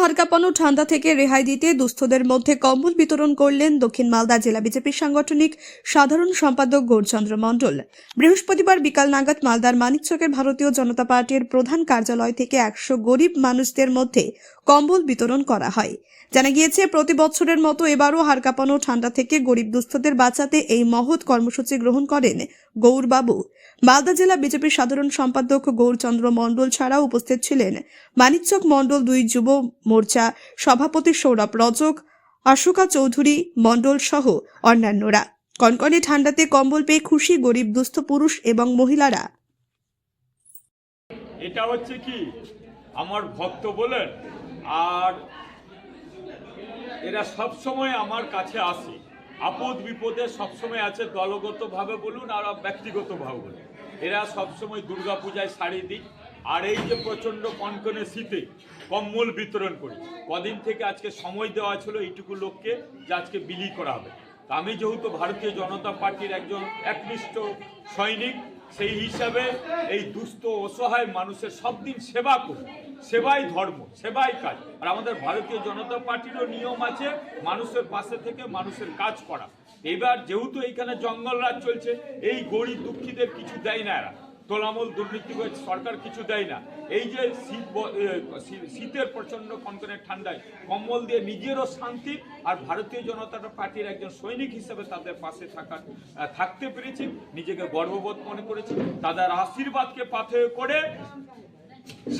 হাড়কাঁপানো ঠান্ডা থেকে রেহাই দিতে দুস্থদের মধ্যে কম্বল বিতরণ করলেন দক্ষিণ মালদা জেলা বিজেপির সাংগঠনিক সাধারণ সম্পাদক গৌরচন্দ্র মণ্ডল। বৃহস্পতিবার বিকাল নাগাদ মালদার মানিকচকের ভারতীয় জনতা পার্টির প্রধান কার্যালয় থেকে একশো গরিব মানুষদের মধ্যে কম্বল বিতরণ করা হয়। জানা গিয়েছে, প্রতি বছরের মতো এবারও হারকাপানো ঠান্ডা থেকে গরিব দুস্থদের বাঁচাতে এই মহৎ কর্মসূচি গ্রহণ করেন গৌরবাবু। মালদা জেলা বিজেপির সাধারণ সম্পাদক গৌরচন্দ্র মণ্ডল ছাড়াও উপস্থিত ছিলেন মানিকচক মণ্ডল দুই যুব মোর্চা সভাপতি সৌরভ রজক অশোকা চৌধুরী মণ্ডল সহ অন্যান্যরা। কনকনে ঠান্ডাতে কম্বল পেয়ে খুশি গরিব দুস্থ পুরুষ এবং মহিলারা। এটা হচ্ছে কি? আমার ভক্ত বলেন, আর এরা সব সময় আমার কাছে আসে। আপদ বিপদে সবসময় আছে, দলগতভাবে বলুন আর ব্যক্তিগতভাবে বলুন। এরা সবসময় দুর্গা পূজায় শাড়ি দিই আর এই যে প্রচণ্ড কনকনে শীতে কম্বল বিতরণ করি, কদিন থেকে আজকে সময় দেওয়া ছিল এইটুকু লোককে যে আজকে বিলি করা হবে। আমি যেহেতু ভারতীয় জনতা পার্টির একজন একনিষ্ঠ সৈনিক, সেই হিসাবে এই দুস্থ, অসহায় মানুষের সব দিন সেবা করি। সেবাই ধর্ম, সেবাই কাজ। আর আমাদের ভারতীয় জনতা পার্টিরও নিয়ম আছে মানুষের পাশে থেকে মানুষের কাজ করা। এবার যেহেতু এইখানে জঙ্গল রাজ চলছে, এই গরিব দুঃখীদের কিছু দেয় না এরা। তোলামূল দুর্নীতি করে সরকার কিছু দেয় না। এই যে শীত শীতের প্রচণ্ড কনকনের ঠান্ডায় কম্বল দিয়ে নিজেরও শান্তি আর ভারতীয় জনতা পার্টির একজন সৈনিক হিসেবে তাদের পাশে থাকার থাকতে পেরেছি। নিজেকে গর্ববোধ মনে করেছি। তাদের আশীর্বাদকে পাথে করে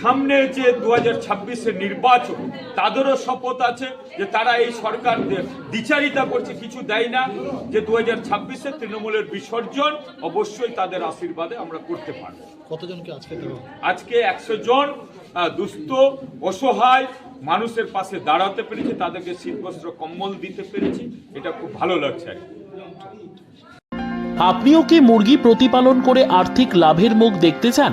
সামনে যে দু হাজার ছাব্বিশের নির্বাচন তাদেরও শপথ আছে যে তারা এই সরকার দ্বিচারিতা করছে কিছু দেয় না যে দু হাজার ছাব্বিশে তৃণমূলের বিসর্জন অবশ্যই তাদের আশীর্বাদে আমরা করতে পারব। কতজনকে আজকে আজকে একশো জন দুস্থ অসহায় মানুষের পাশে দাঁড়াতে পেরেছি তাদেরকে শীতবস্ত্র কম্বল দিতে পেরেছি এটা খুব ভালো লাগছে আর আপনিও কি মুরগি প্রতিপালন করে আর্থিক লাভের মুখ দেখতে চান?